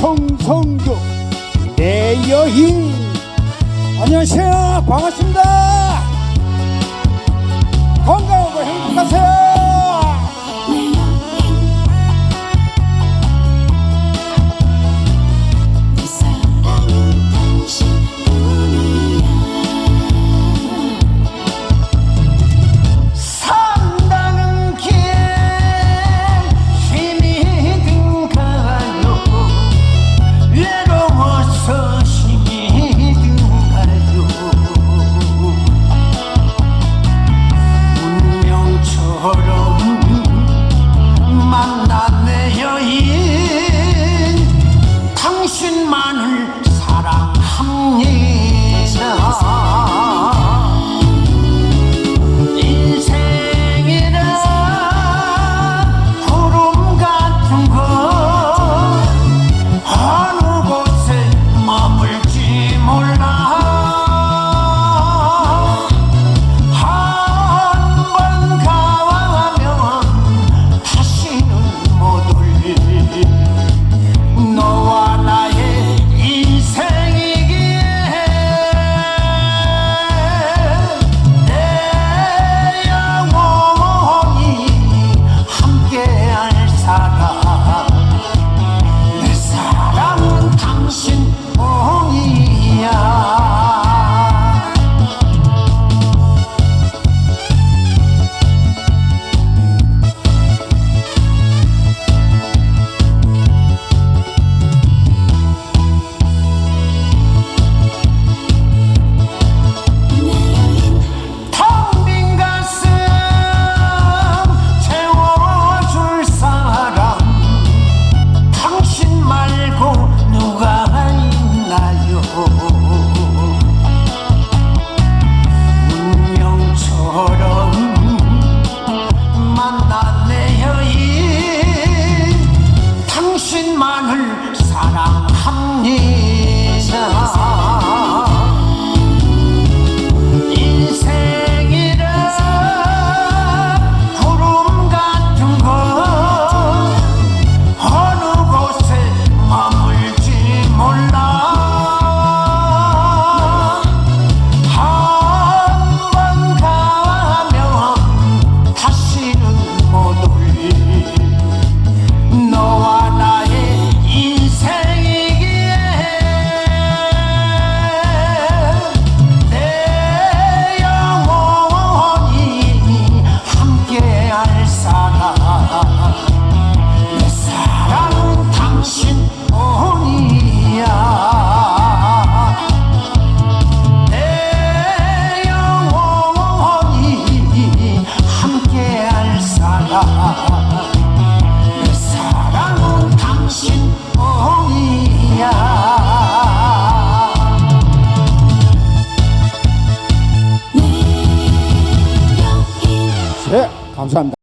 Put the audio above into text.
송성규 내 여인. 안녕하세요. 반갑습니다. 건강하고 행복하세요. sun. 사랑을 사랑합니다. 감사합니다.